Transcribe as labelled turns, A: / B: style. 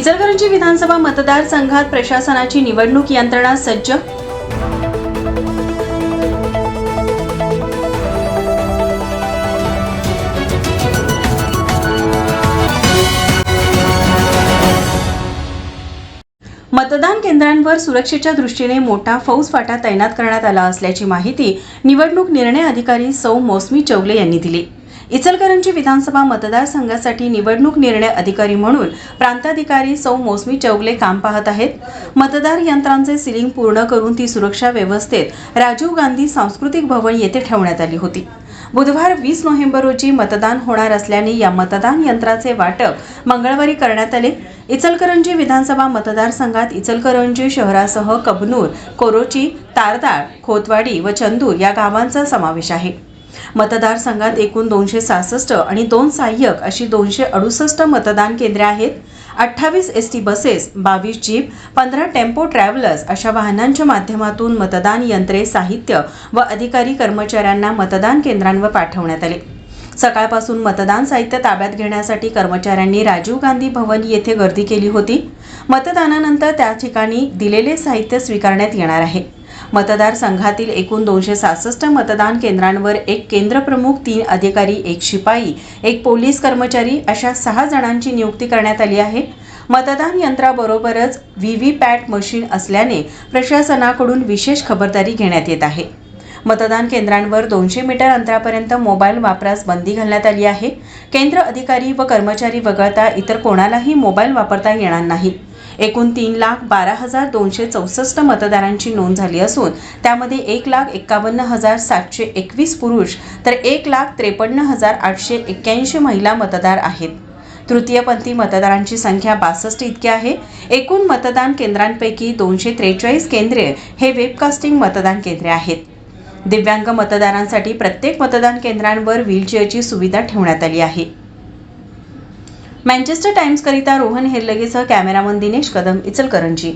A: इचलकरंजी विधानसभा मतदारसंघात प्रशासनाची निवडणूक यंत्रणा सज्ज? मतदान केंद्रांवर सुरक्षेच्या दृष्टीने मोठा फौज फाटा तैनात करण्यात आला असल्याची माहिती निवडणूक निर्णय अधिकारी सौ मौसमी चौगले यांनी दिली. इचलकरंजी विधानसभा मतदारसंघासाठी निवडणूक निर्णय अधिकारी म्हणून प्रांताधिकारी सौ मौसमी चौगले काम पाहत आहेत. मतदार यंत्रांचे सिलिंग पूर्ण करून ती सुरक्षा व्यवस्थेत राजीव गांधी सांस्कृतिक भवन येथे ठेवण्यात आली होती. बुधवार वीस नोव्हेंबर रोजी मतदान होणार असल्याने या मतदान यंत्राचे वाटप मंगळवारी करण्यात आले. इचलकरंजी विधानसभा मतदारसंघात इचलकरंजी शहरासह कबनूर कोरोची तारदाळ खोतवाडी व चंदूर या गावांचा समावेश आहे. मतदारसंघात एकूण दोनशे सहासष्ट आणि दोन सहाय्यक अशी दोनशे अडुसष्ट मतदान केंद्रे आहेत. अठ्ठावीस एस टी बसेस बावीस जीप पंधरा टेम्पो ट्रॅव्हलर्स अशा वाहनांच्या माध्यमातून मतदान यंत्रे साहित्य व अधिकारी कर्मचाऱ्यांना मतदान केंद्रांवर पाठवण्यात आले. सकाळपासून मतदान साहित्य ताब्यात घेण्यासाठी कर्मचाऱ्यांनी राजीव गांधी भवन येथे गर्दी केली होती. मतदानानंतर त्या ठिकाणी दिलेले साहित्य स्वीकारण्यात येणार आहे. मतदारसंघातील एकूण दोनशे सहासष्ट मतदान केंद्रांवर एक केंद्रप्रमुख तीन अधिकारी एक शिपाई एक पोलीस कर्मचारी अशा सहा जणांची नियुक्ती करण्यात आली आहे. मतदान यंत्राबरोबरच व्ही व्ही पॅट मशीन असल्याने प्रशासनाकडून विशेष खबरदारी घेण्यात येत आहे. मतदान केंद्रांवर दोनशे मीटर अंतरापर्यंत मोबाईल वापरास बंदी घालण्यात आली आहे. केंद्र अधिकारी व कर्मचारी वगळता इतर कोणालाही मोबाईल वापरता येणार नाही. एकूण तीन लाख बारा हजार दोनशे चौसष्ट मतदारांची नोंद झाली असून त्यामध्ये एक लाख एक्कावन्न हजार सातशे एकवीस पुरुष तर एक लाख त्रेपन्न हजार आठशे एक्क्याऐंशी महिला मतदार आहेत. तृतीयपंथी मतदारांची संख्या बासष्ट इतकी आहे. एकूण मतदान केंद्रांपैकी दोनशे त्रेचाळीस केंद्रे हे वेबकास्टिंग मतदान केंद्रे आहेत. दिव्यांग मतदारांसाठी प्रत्येक मतदान केंद्रांवर व्हीलचेअरची सुविधा ठेवण्यात आली आहे. मँचेस्टर टाइम्सकरिता रोहन हेरलगेसह कॅमेरामन दिनेश कदम इचलकरंजी.